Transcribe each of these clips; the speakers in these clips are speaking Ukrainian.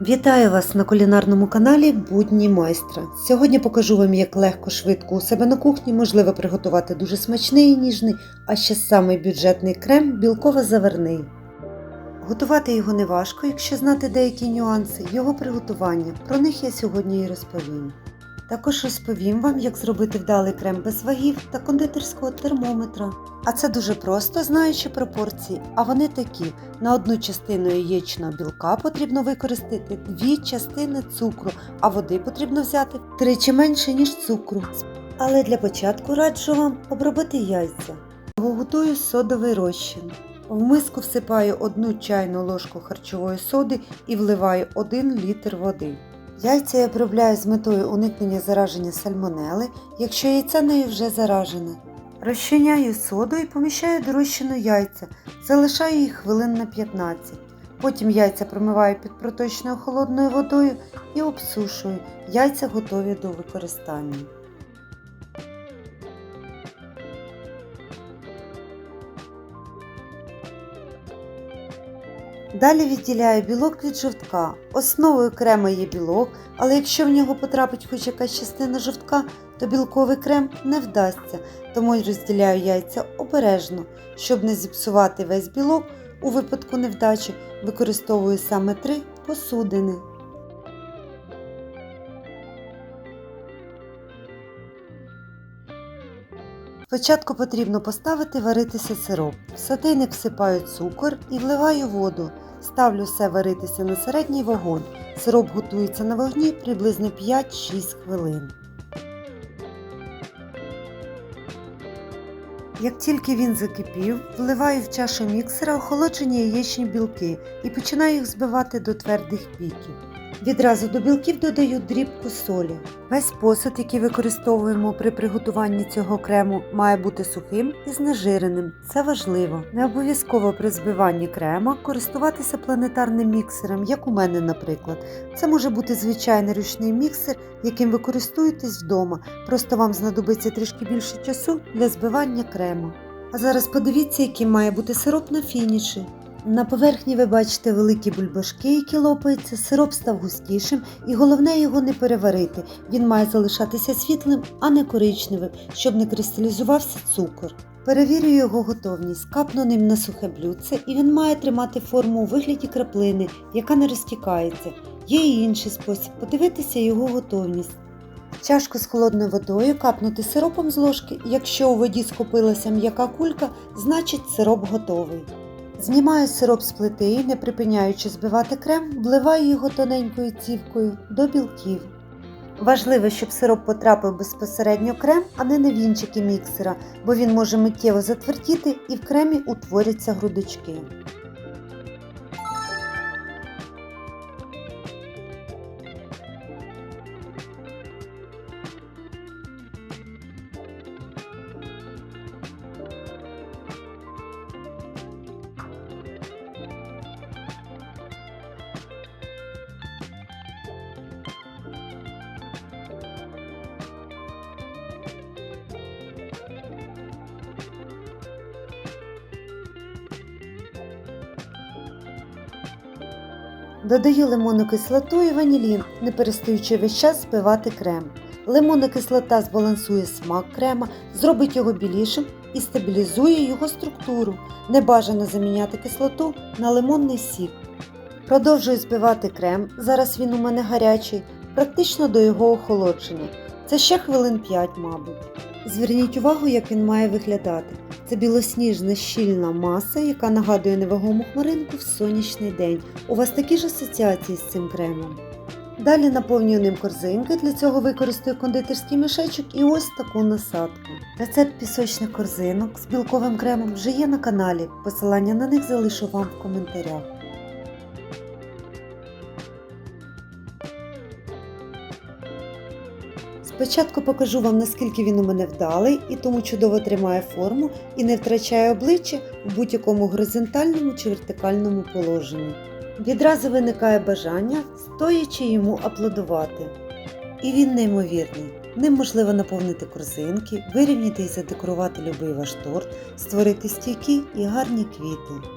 Вітаю вас на кулінарному каналі Будні майстра. Сьогодні покажу вам, як легко, швидко у себе на кухні можливо приготувати дуже смачний і ніжний, а ще самий бюджетний крем білково-заварний. Готувати його не важко, якщо знати деякі нюанси його приготування. Про них я сьогодні і розповім. Також розповім вам, як зробити вдалий крем без вагів та кондитерського термометра. А це дуже просто, знаючи пропорції. А вони такі: на одну частину яєчного білка потрібно використати дві частини цукру, а води потрібно взяти тричі менше, ніж цукру. Але для початку раджу вам обробити яйця. Готую содовий розчин. В миску всипаю одну чайну ложку харчової соди і вливаю 1 літр води. Яйця я обробляю з метою уникнення зараження сальмонели, якщо яйце нею вже заражене. Розчиняю соду і поміщаю до розчину яйця, залишаю їх хвилин на 15. Потім яйця промиваю під проточною холодною водою і обсушую. Яйця готові до використання. Далі відділяю білок від жовтка. Основою крема є білок, але якщо в нього потрапить хоч якась частина жовтка, то білковий крем не вдасться, тому й розділяю яйця обережно. Щоб не зіпсувати весь білок, у випадку невдачі використовую саме три посудини. Спочатку потрібно поставити варитися сироп. В сотейник всипаю цукор і вливаю воду. Ставлю все варитися на середній вогонь. Сироп готується на вогні приблизно 5-6 хвилин. Як тільки він закипів, вливаю в чашу міксера охолоджені яєчні білки і починаю їх збивати до твердих піків. Відразу до білків додаю дрібку солі. Весь посуд, який використовуємо при приготуванні цього крему, має бути сухим і знежиреним. Це важливо. Не обов'язково при збиванні крема користуватися планетарним міксером, як у мене, наприклад. Це може бути звичайний ручний міксер, яким ви користуєтесь вдома. Просто вам знадобиться трішки більше часу для збивання крему. А зараз подивіться, який має бути сироп на фініші. На поверхні ви бачите великі бульбашки, які лопаються, сироп став густішим, і головне його не переварити. Він має залишатися світлим, а не коричневим, щоб не кристалізувався цукор. Перевірю його готовність, капну ним на сухе блюдце, і він має тримати форму у вигляді краплини, яка не розтікається. Є і інший спосіб подивитися його готовність. Чашку з холодною водою капнути сиропом з ложки, якщо у воді скопилася м'яка кулька, значить сироп готовий. Знімаю сироп з плити і, не припиняючи збивати крем, вливаю його тоненькою цівкою до білків. Важливо, щоб сироп потрапив безпосередньо в крем, а не на вінчики міксера, бо він може миттєво затвердіти і в кремі утворяться грудочки. Додаю лимонну кислоту і ванілін, не перестаючи весь час збивати крем. Лимонна кислота збалансує смак крема, зробить його білішим і стабілізує його структуру. Не бажано заміняти кислоту на лимонний сік. Продовжую збивати крем, зараз він у мене гарячий, практично до його охолодження. Це ще хвилин 5, мабуть. Зверніть увагу, як він має виглядати. Це білосніжна щільна маса, яка нагадує невагому хмаринку в сонячний день. У вас такі ж асоціації з цим кремом. Далі наповнюю ним корзинки, для цього використаю кондитерський мішечок і ось таку насадку. Рецепт пісочних корзинок з білковим кремом вже є на каналі, посилання на них залишу вам в коментарях. Спочатку покажу вам, наскільки він у мене вдалий і тому чудово тримає форму і не втрачає обличчя в будь-якому горизонтальному чи вертикальному положенні. Відразу виникає бажання, стоячи йому аплодувати. І він неймовірний. Ним можливо наповнити корзинки, вирівняти і задекорувати любий ваш торт, створити стійкі і гарні квіти.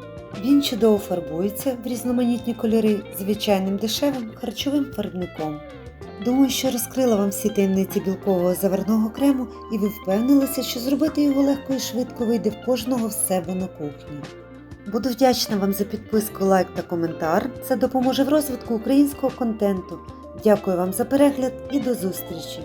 Він чудово фарбується в різноманітні кольори звичайним дешевим харчовим фарбником. Думаю, що розкрила вам всі таємниці білкового заварного крему, і ви впевнилися, що зробити його легко і швидко вийде в кожного в себе на кухні. Буду вдячна вам за підписку, лайк та коментар. Це допоможе в розвитку українського контенту. Дякую вам за перегляд і до зустрічі!